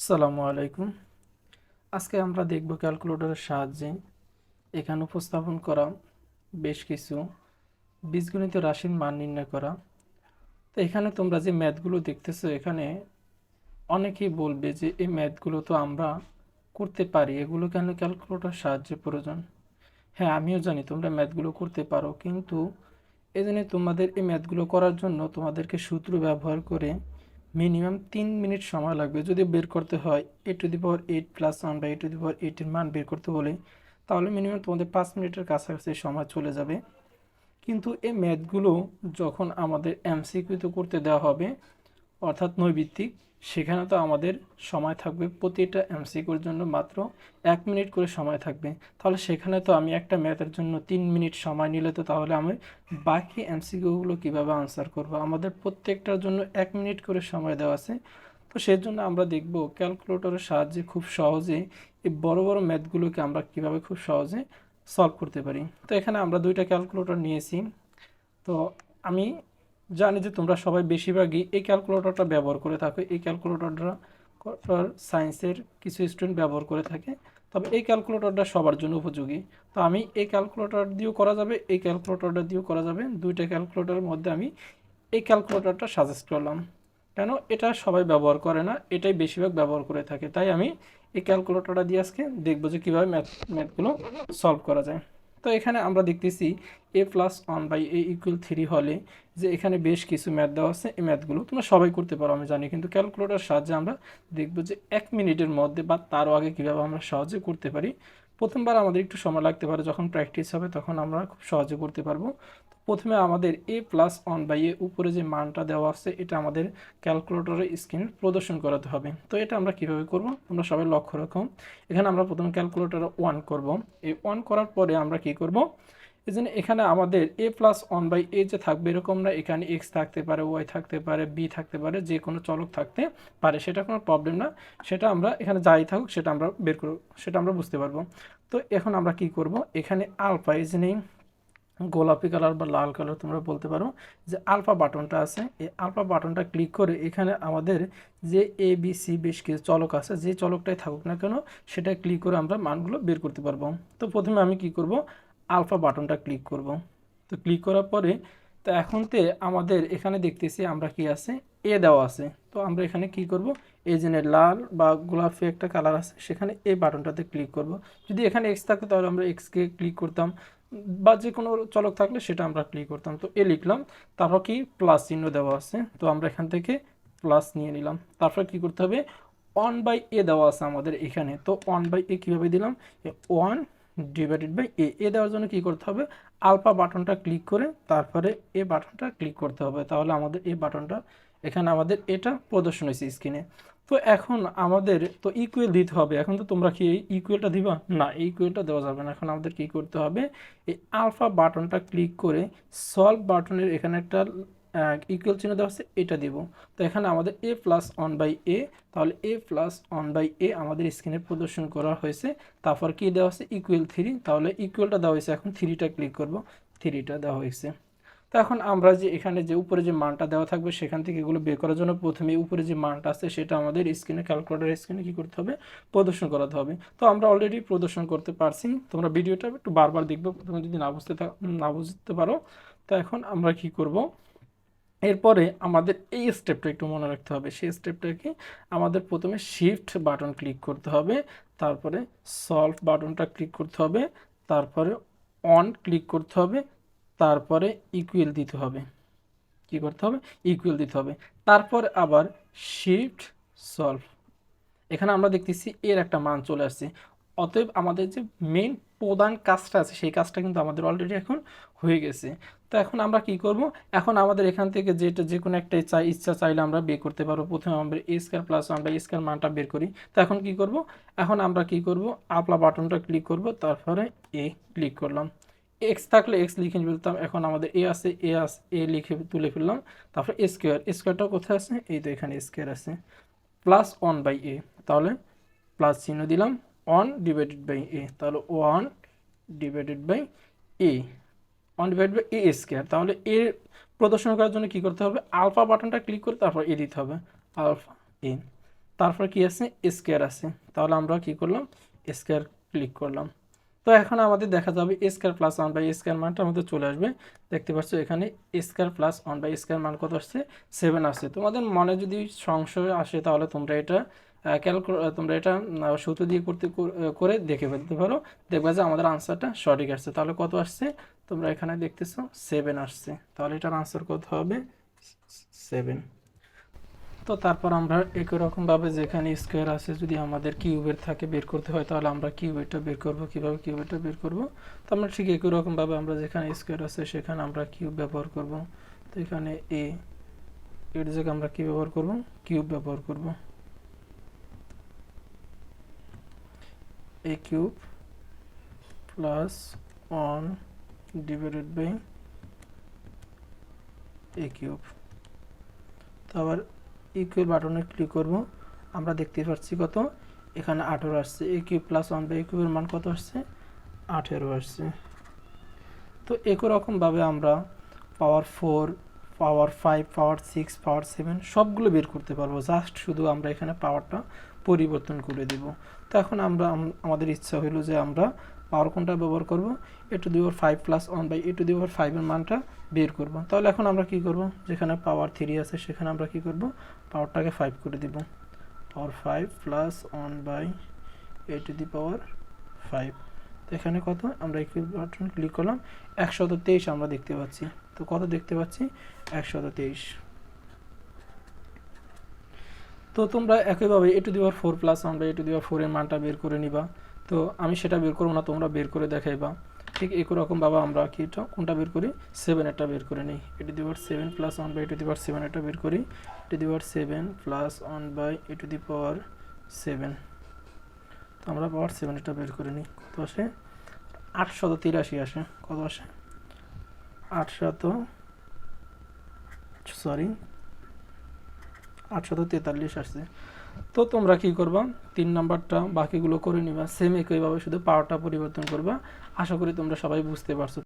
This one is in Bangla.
আসসালামু আলাইকুম। আজকে আমরা দেখব ক্যালকুলেটরের সাহায্যে এখানে উপস্থাপন করা বেশ কিছু বীজগণিত রাশির মান নির্ণয় করা। তো এখানে তোমরা যে ম্যাথগুলো দেখতেছো, এখানে অনেকেই বলবে যে এই ম্যাথগুলো তো আমরা করতে পারি, এগুলো কেন ক্যালকুলেটর সাহায্যে প্রয়োজন? হ্যাঁ আমিও জানি তোমরা ম্যাথগুলো করতে পারো, কিন্তু এজন্য তোমাদের এই ম্যাথগুলো করার জন্য তোমাদেরকে সূত্র ব্যবহার করে মিনিমাম তিন মিনিট সময় লাগবে। যদি বের করতে হয় a to the power eight plus one বা এ টু দি পাওয়ার এইটের মান বের করতে বলে তাহলে মিনিমাম তোমাদের পাঁচ মিনিটের কাছাকাছি সময় চলে যাবে। কিন্তু এই ম্যাথগুলো যখন আমাদের এমসিকিউতে করতে দেওয়া হবে অর্থাৎ নৈবিত্তিক, সেখানে তো আমাদের সময় থাকবে প্রতিটা এমসিকিউর জন্য মাত্র এক মিনিট করে সময় থাকবে। তাহলে সেখানে তো আমি একটা ম্যাথের জন্য তিন মিনিট সময় নিলে তো তাহলে আমি বাকি এমসিকিউগুলো কীভাবে আনসার করব? আমাদের প্রত্যেকটার জন্য এক মিনিট করে সময় দেওয়া আছে। তো সেই জন্য আমরা দেখব ক্যালকুলেটরের সাহায্যে খুব সহজে এই বড় বড় ম্যাথগুলোকে আমরা কীভাবে খুব সহজে সলভ করতে পারি। তো এখানে আমরা দুইটা ক্যালকুলেটর নিয়েছি। তো আমি জানি যে তোমরা সবাই বেশিরভাগই এই ক্যালকুলেটরটা ব্যবহার করে থাকো। এই ক্যালকুলেটরটা সায়েন্সের কিছু স্টুডেন্ট ব্যবহার করে থাকে। তবে এই ক্যালকুলেটরটা সবার জন্য উপযোগী। তো আমি এই ক্যালকুলেটর দিয়েও করা যাবে, এই ক্যালকুলেটরটা দিয়েও করা যাবে। দুইটা ক্যালকুলেটরের মধ্যে আমি এই ক্যালকুলেটরটা সাজেস্ট করলাম। কেন? এটা সবাই ব্যবহার করে না, এটাই বেশিরভাগ ব্যবহার করে থাকে। তাই আমি এই ক্যালকুলেটরটা দিয়ে আজকে দেখব যে কীভাবে ম্যাথ ম্যাথগুলো সলভ করা যায়। তো এখানে আমরা দেখতেছি a plus one by a equal three হলে যে এখানে বেশ কিছু ম্যাথ দেওয়া আছে, এই ম্যাথগুলো তোমরা সবাই করতে পারো, আমি জানি। কিন্তু ক্যালকুলেটার সাহায্যে আমরা দেখব যে এক মিনিটের মধ্যে বা তারও আগে কীভাবে আমরা সহজে করতে পারি। প্রথমবার আমাদের একটু সময় লাগতে পারে, যখন প্র্যাকটিস হবে, তখন আমরা খুব সহজে করতে পারব। প্রথমে আমাদের a plus one by a উপরে যে মানটা দেওয়া আছে, এটা আমাদের ক্যালকুলেটরের স্ক্রিন প্রদর্শন করাতে হবে। তো এটা আমরা কীভাবে করব? তোমরা সবাই লক্ষ্য রাখো। এখানে আমরা প্রথমে ক্যালকুলেটর ওয়ান করব। এই ওয়ান করার পরে আমরা কি করব? এই জন্য এখানে আমাদের a plus one by a যে থাকবে, এরকম না, এখানে এক্স থাকতে পারে ওয়াই থাকতে পারে বি থাকতে পারে, যে কোনো চলক থাকতে পারে, সেটা কোনো প্রবলেম না। সেটা আমরা এখানে যাই থাকুক, সেটা আমরা বের করব, সেটা আমরা বুঝতে পারব। তো এখন আমরা কি করব? এখানে আলফা এই নেই গোলাপি কালার বা লাল কালার তোমরা বলতে পারো, যে আলফা বাটনটা আছে, এই আলফা বাটনটা ক্লিক করে এখানে আমাদের যে এ বি সি বেশ কিছু চলক আছে, যে চলকটাই থাকুক না কেন সেটা ক্লিক করে আমরা মানগুলো বের করতে পারব। তো প্রথমে আমি কি করব? আলফা বাটনটা ক্লিক করব। তো ক্লিক করার পরে, তো এখন তে আমাদের এখানে দেখতেছি আমরা কি আছে? এ দেওয়া আছে। তো আমরা এখানে কি করব? এই যে লাল বা গোলাপি একটা কালার আছে, সেখানে এ বাটনটাতে ক্লিক করব। যদি এখানে এক্স থাকতো তাহলে আমরা এক্সকে ক্লিক করতাম। বা যে কোনো চলক থাকলে সেটা আমরা ক্লিক করতাম। তো এ লিখলাম, তারপর কি? প্লাস চিহ্ন দেওয়া আছে। তো আমরা এখান থেকে প্লাস নিয়ে নিলাম। তারপর কি করতে হবে? ওয়ান বাই এ দেওয়া আছে আমাদের এখানে। তো ওয়ান বাই এ কীভাবে দিলাম? One divided by a a দেওয়ার জন্য কী করতে হবে? আলফা বাটনটা ক্লিক করে তারপরে এ বাটনটা ক্লিক করতে হবে। তাহলে আমাদের এ বাটনটা, এখানে আমাদের এটা প্রদর্শন হয়েছে স্ক্রিনে তো এখন আমাদের তো ইকুয়েল দিতে হবে। এখন তো তোমরা কি এই ইকুয়েলটা দিবা? না ইকুয়েলটা দেওয়া যাবে না। এখন আমাদের কি করতে হবে? এই আলফা বাটনটা ক্লিক করে সলভ বাটনের এখানে একটা ইকুয়াল চিহ্ন দেওয়া আছে, এটা দিব। তো এখানে আমাদের a plus one by a তাহলে a plus one by a আমাদের স্ক্রিনে প্রদর্শন করা হয়েছে। তারপর কি দেওয়া আছে? ইকুয়াল থ্রি তাহলে ইকুয়ালটা দেওয়া হয়েছে। এখন থ্রিটা ক্লিক করব। থ্রিটা দেওয়া হয়েছে। তো এখন আমরা যে এখানে যে উপরে যে মানটা দেওয়া থাকবে সেখান থেকে এগুলো বের করার জন্য প্রথমে উপরে যে মানটা আছে সেটা আমাদের স্ক্রিনে ক্যালকুলেটার স্ক্রিনে কী করতে হবে? প্রদর্শন করাতে হবে। তো আমরা অলরেডি প্রদর্শন করতে পারছি। তোমরা ভিডিওটা একটু বারবার দেখবে। প্রথমে যদি না বুঝতে না বুঝতে পারো, তো এখন আমরা কি করব? এরপরে আমাদের এই স্টেপটা একটু মনে রাখতে হবে। সেই স্টেপটাকে আমাদের প্রথমে শিফট বাটন ক্লিক করতে হবে। তারপরে সলভ বাটনটা ক্লিক করতে হবে। তারপরে অন ক্লিক করতে হবে। তারপরে ইকুয়েল দিতে হবে। কি করতে হবে? ইকুয়েল দিতে হবে। তারপর আবার শিফট সলভ এখানে আমরা দেখতেছি এর একটা মান চলে আসছে। অতএব আমাদের যে মেন প্রধান কাজটা আছে, সেই কাজটা কিন্তু আমাদের অলরেডি এখন হয়ে গেছে। তো এখন আমরা কি করব? এখন আমাদের এখান থেকে যেটা যে কোনো একটা চাই, ইচ্ছা চাইলে আমরা বের করতে পারব। প্রথমে আমরা এ স্কোয়ার প্লাস আমরা বাই স্কোয়ার মানটা বের করি। তো এখন কি করব? এখন আমরা কি করব? আপলা বাটনটা ক্লিক করব। তারপরে এ ক্লিক করলাম। এক্স থাকলে এক্স লিখে ফেলতাম, এখন আমাদের এ আছে এ আস এ লিখে তুলে ফেললাম, তারপরে স্কোয়ার স্কোয়ারটা কোথায় আছে? এই তো এখানে স্কোয়ার আছে। প্লাস ওয়ান বাই এ তাহলে প্লাস চিহ্ন দিলাম ওয়ান ডিভাইডেড বাই এ তাহলে one divided by a one divide by a square তাহলে এ প্রদর্শন করার জন্য কী করতে হবে? আলফা বাটনটা ক্লিক করে তারপর এ দিতে হবে আলফা এ তারপর কি আছে? স্কোয়ার আছে, তাহলে আমরা কি করলাম? স্কোয়ার ক্লিক করলাম। তো এখন আমাদের দেখা যাবে square plus one by square মানটা আমাদের চলে আসবে। দেখতে পাচ্ছ এখানে square plus one by square মান কত আসছে? সেভেন আসছে। তোমাদের মনে যদি সংশয় আসে তাহলে তোমরা এটা ক্যালকুলেট তোমরা এটা সূত্র দিয়ে করতে করে দেখে ফেলতে পারো। দেখবা যে আমাদের আনসারটা সঠিক আসছে। তাহলে কত আসছে? তোমরা এখানে দেখতেছো সেভেন আসছে। তাহলে এটার আনসার কত হবে? সেভেন তো তারপর আমরা একই রকমভাবে যেখানে স্কোয়ার আছে, যদি আমাদের কিউবের থাকে বের করতে হয়, তাহলে আমরা কিউবেরটা বের করব। কীভাবে কিউবেরটা বের করব? তো আমরা ঠিক একই রকমভাবে আমরা যেখানে স্কোয়ার আছে, সেখানে আমরা কিউব ব্যবহার করব। তো এখানে এ এর জায়গায় আমরা কি ব্যবহার করব? কিউব ব্যবহার করব। A cube plus one divided by a cube তো আবার ইকুয়াল বাটনে ক্লিক করব। আমরা দেখতে পাচ্ছি কত। এখানে আঠেরো আসছে। A cube plus one by কিউবের মান কত আসছে? আঠেরো আসছে। তো একই রকমভাবে আমরা power four power five power six power seven সবগুলো বের করতে পারব। জাস্ট শুধু আমরা এখানে পাওয়ারটা পরিবর্তন করে দেব। তো এখন আমরা আমাদের ইচ্ছা হলো যে আমরা পাওয়ার কোনটা ব্যবহার করব? A to the power five plus one by a to the power ফাইভের মানটা বের করব। তাহলে এখন আমরা কি করব? যেখানে পাওয়ার থ্রি আছে, সেখানে আমরা কি করব? পাওয়ারটাকে ফাইভ করে দিব। Power five plus one by a to the power five তো এখানে কত? আমরা ইকুয়াল বাটন ক্লিক করলাম। একশত তেইশ আমরা দেখতে পাচ্ছি। তো কত দেখতে পাচ্ছি? একশত তেইশ। তো তোমরা একইভাবে a to the power four plus one by a to the power ফোরের মানটা বের করে নিবা। তো আমি সেটা বের করব না, তোমরা বের করে দেখাইবা। ঠিক একই বাবা, আমরা কি এটা কোনটা বের করি? সেভেন এটা বের করে নিই। A to the power seven plus one by a to the power seven এটা বের করি। A to the power seven plus one by a to the power seven তো আমরা পাওয়ার সেভেন এটা বের করে নিই। কত আসে? আটশত তিরাশি আসে। কত আসে? আটশত সরি আটশত তেতাল্লিশ আসছে। তো তোমরা কি করবা? তিন নাম্বারটা বাকিগুলো করে নিবা। সেম একইভাবে শুধু পাওয়ারটা পরিবর্তন করবা। আশা করি তোমরা সবাই বুঝতে পারছ।